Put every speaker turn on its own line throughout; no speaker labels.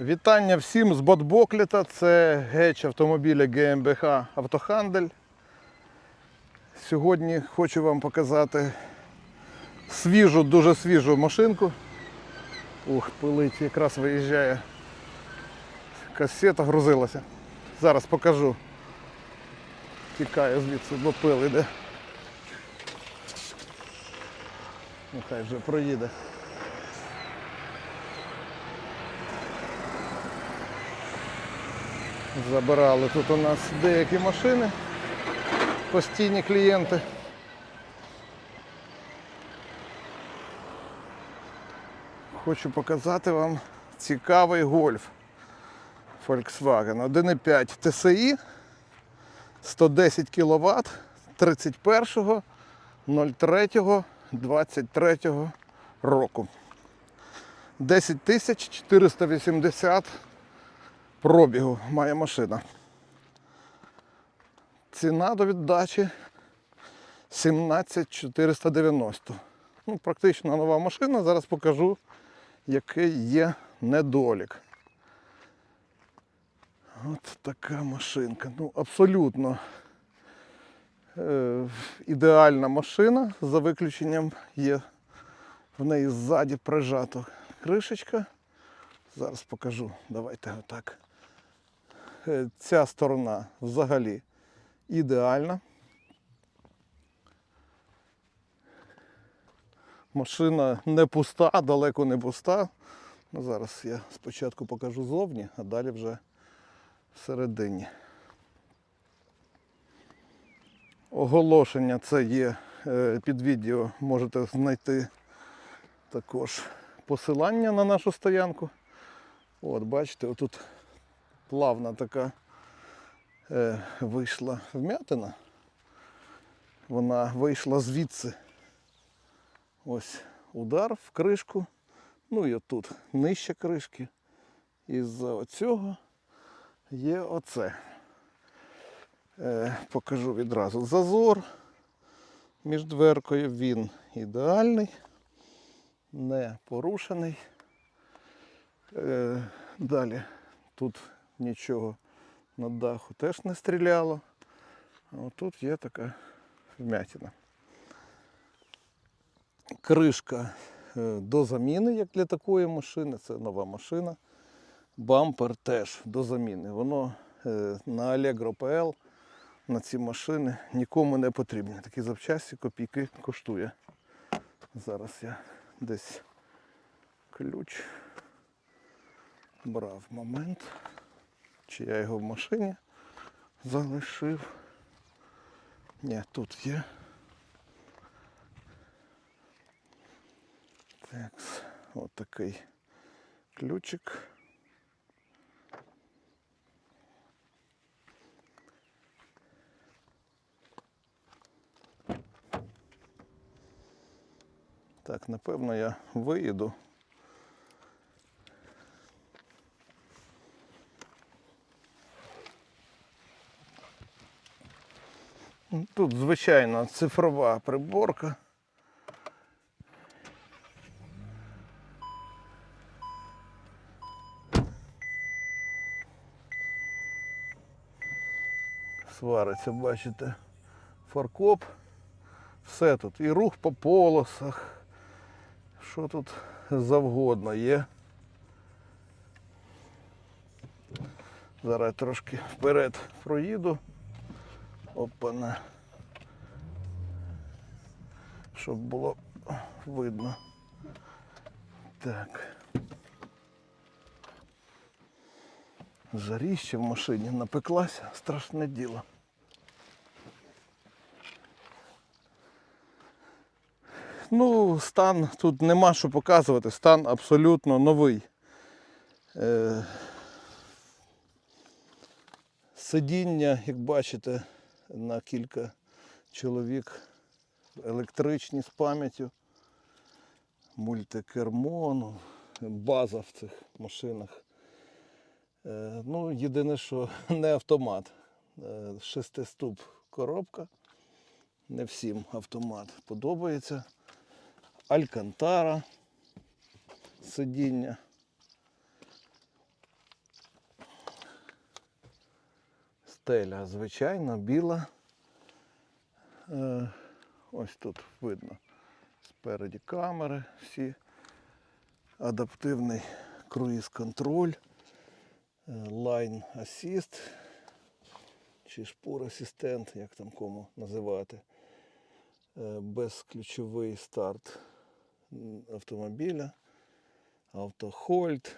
Вітання всім з Ботбокліта. Це геч автомобіля ГМБХ Автохандель. Сьогодні хочу вам показати свіжу, дуже свіжу машинку. Ух, пилить, якраз виїжджає. Касета грузилася. Зараз покажу. Тікає звідси, бо пил іде. Нехай вже проїде. Забирали тут у нас деякі машини, постійні клієнти. Хочу показати вам цікавий гольф Volkswagen 1.5 TSI 110 кВт 31.03.23 року. 10 480 пробігу має машина. Ціна до віддачі 17490. Ну, практично нова машина. Зараз покажу, який є недолік. От така машинка. Ну, абсолютно е, ідеальна машина, за виключенням є в неї ззаді прижато кришечка. Зараз покажу. Давайте отак. Е, Ця сторона взагалі ідеальна. Машина не пуста, далеко не пуста. Ну, зараз я спочатку покажу зовні, а далі вже всередині. Оголошення це є е, під відео. Можете знайти також посилання на нашу стоянку. От, бачите, отут плавна така е, вийшла вмятина. Вона вийшла звідси. Ось удар в кришку. Ну і отут нижче кришки. І з цього є оце. Е, покажу відразу зазор між дверкою. Він ідеальний, не порушений. Е, далі тут нічого на даху теж не стріляло. А тут є така вмятина. Кришка е, до заміни, як для такої машини, це нова машина. Бампер теж до заміни. Воно е, на Allegro PL на ці машини нікому не потрібні. Такі запчасті копійки коштує. Зараз я десь ключ брав момент, чи я його в машині залишив. Ні, тут є. Так, от такий ключик. Так, напевно, я виїду. Тут звичайно цифрова приборка. Свариться, бачите, фаркоп. Все тут. І рух по полосах. Що тут завгодно є. Зараз трошки вперед проїду. Опана. Щоб було видно. Так. Жаріще в машині напеклася, страшне діло. Ну, стан тут нема що показувати, стан абсолютно новий. Е, Сидіння, як бачите, на кілька чоловік електричні з пам'яттю. Мультикермо, ну, база в цих машинах. Е, Ну, єдине, що не автомат. Е, Шестиступ коробка. Не всім автомат подобається. Алькантара сидіння. Стеля звичайна, біла. Е, ось тут видно спереді камери всі. Адаптивний круїз-контроль, е, Line Assist чи шпур асистент, як там кому називати. Е, Безключовий старт автомобіля, автохольд.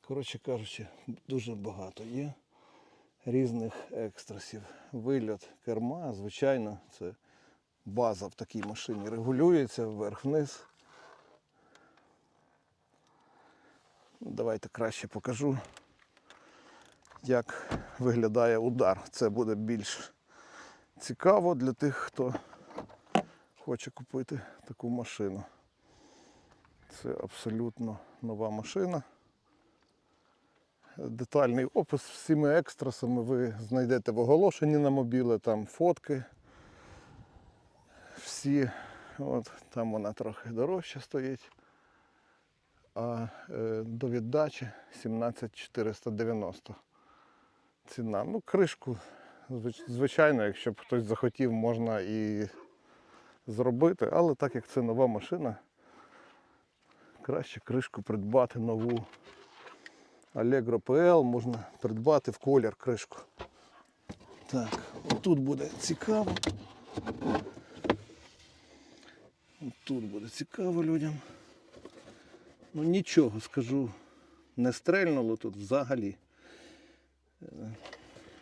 Коротше кажучи, дуже багато є різних екстрасів. Вильот керма, звичайно, це база в такій машині регулюється вверх-вниз. Давайте краще покажу, як виглядає удар. Це буде більш цікаво для тих, хто хоче купити таку машину. Це абсолютно нова машина. Детальний опис з всіма екстрасами ви знайдете в оголошенні на мобіле, там фотки. Всі, от, там вона трохи дорожче стоїть. А е, до віддачі 17490 ціна. Ну, кришку, звичайно, якщо б хтось захотів, можна і зробити, але так як це нова машина, краще кришку придбати нову. Allegro PL можна придбати в колір кришку. Так, тут буде цікаво. Тут буде цікаво людям. Ну нічого скажу, не стрельнуло тут взагалі. Е,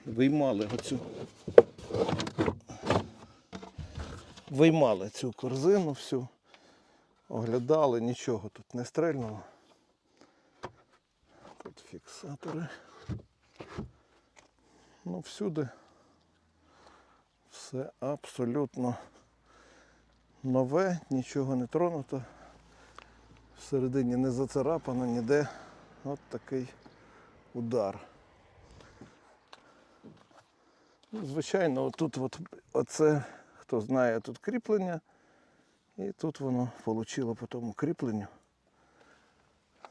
Виймали оцю. Виймали цю корзину всю, оглядали, нічого тут не стрельнуло. Тут фіксатори. Ну, всюди все абсолютно нове, нічого не тронуто. Всередині не зацарапано ніде. От такий удар. Ну, звичайно, отут от, оце, хто знає, тут кріплення. І тут воно отримало по тому кріпленню.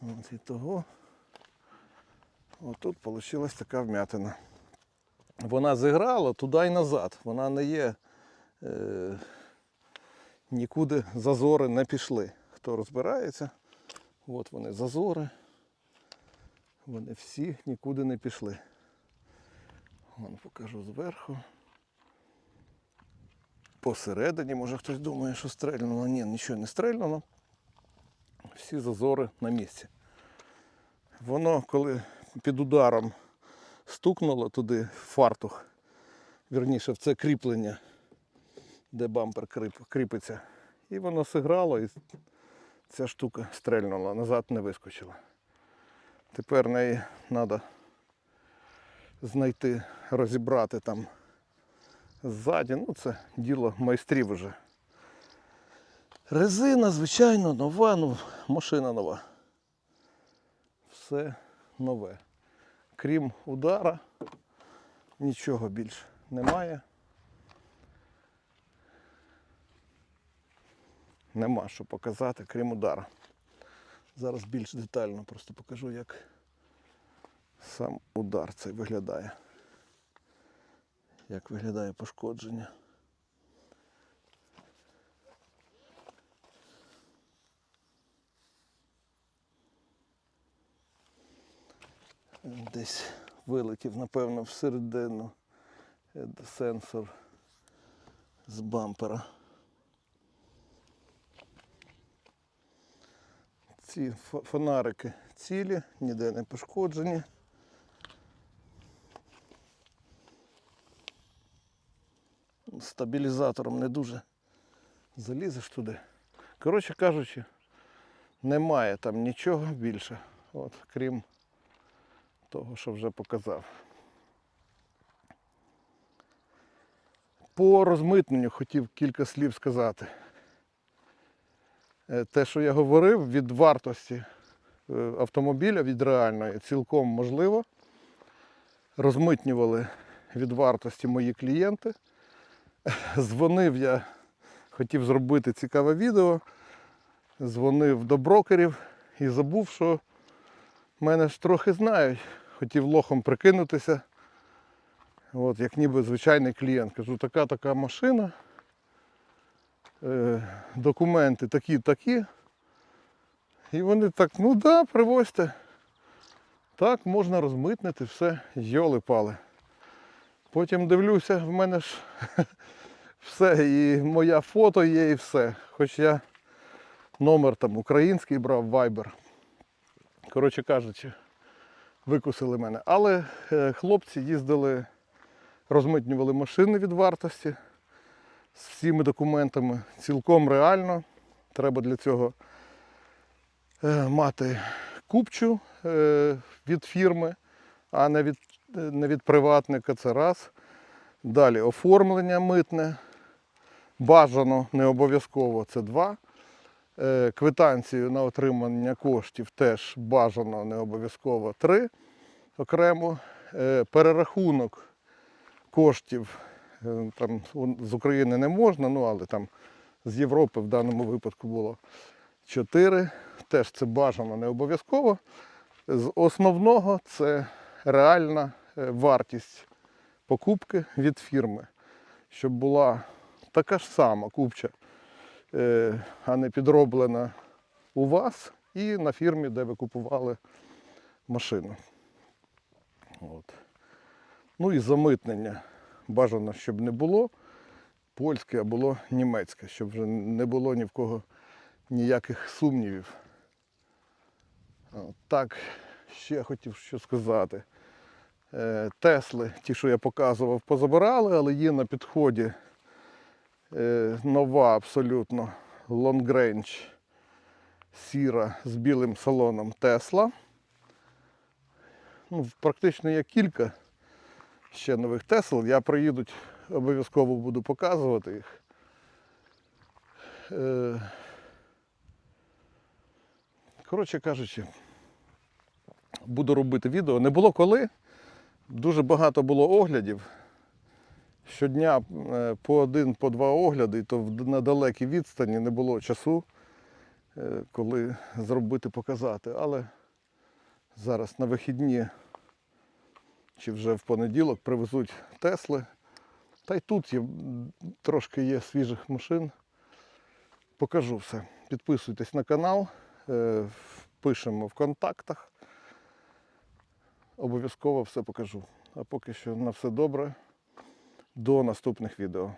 От і того. Отут вийшла така вмятина. Вона зіграла туди і назад. Вона не є. Е, нікуди зазори не пішли. Хто розбирається, от вони зазори. Вони всі нікуди не пішли. Вон покажу зверху. Посередині, може хтось думає, що стрельнуло. Ні, нічого не стрельнуло. Всі зазори на місці. Воно, коли під ударом стукнуло туди фартух, вірніше в це кріплення, де бампер крип- кріпиться, і воно зіграло, і ця штука стрельнула, назад не вискочила. Тепер неї треба знайти, розібрати там ззаді. Ну, це діло майстрів вже. Резина, звичайно, нова, ну, машина нова. Все нове. Крім удара, нічого більш немає. Нема що показати, крім удара. Зараз більш детально просто покажу, як сам удар цей виглядає. Як виглядає пошкодження. Десь вилетів, напевно, всередину сенсор з бампера. Ці фо- фонарики цілі, ніде не пошкоджені. Стабілізатором не дуже залізеш туди. Коротше кажучи, немає там нічого більше, от, крім того, що вже показав. По розмитненню хотів кілька слів сказати. Е, Те, що я говорив, від вартості е, автомобіля, від реальної, цілком можливо. Розмитнювали від вартості мої клієнти. Дзвонив я, хотів зробити цікаве відео. Дзвонив до брокерів і забув, що мене ж трохи знають. Хотів лохом прикинутися. От, як ніби звичайний клієнт. Кажу, така така машина. Е, документи такі-такі. І вони так, ну да, привозьте. Так, можна розмитнити, все, йоли пали. Потім дивлюся, в мене ж все, і моя фото є, і все. Хоч я номер там український брав, Viber. Коротше кажучи, викусили мене. Але е, хлопці їздили, розмитнювали машини від вартості з всіми документами. Цілком реально. Треба для цього е, мати купчу е, від фірми, а не від, не від приватника. Це раз. Далі оформлення митне. Бажано, не обов'язково це два. Е, Квитанцію на отримання коштів теж бажано, не обов'язково три окремо. Е, Перерахунок коштів е, там, з України не можна, ну але там з Європи в даному випадку було 4. Теж це бажано, не обов'язково. З основного це реальна вартість покупки від фірми, щоб була така ж сама купча, а не підроблена у вас і на фірмі, де ви купували машину. От. Ну і замитнення бажано, щоб не було польське, а було німецьке, щоб вже не було ні в кого ніяких сумнівів. Так, ще хотів що сказати. Е, Тесли, ті, що я показував, позабирали, але є на підході е, нова абсолютно Long Range сіра з білим салоном Тесла. Ну, практично є кілька ще нових Тесл. Я приїдуть, обов'язково буду показувати їх. Е, Коротше кажучи, буду робити відео. Не було коли. Дуже багато було оглядів. Щодня е, по один, по два огляди, то на далекій відстані не було часу, е, коли зробити, показати. Але зараз на вихідні чи вже в понеділок привезуть Тесли. Та й тут є, трошки є свіжих машин. Покажу все. Підписуйтесь на канал, е, пишемо в контактах. Обов'язково все покажу. А поки що на все добре. До наступних відео.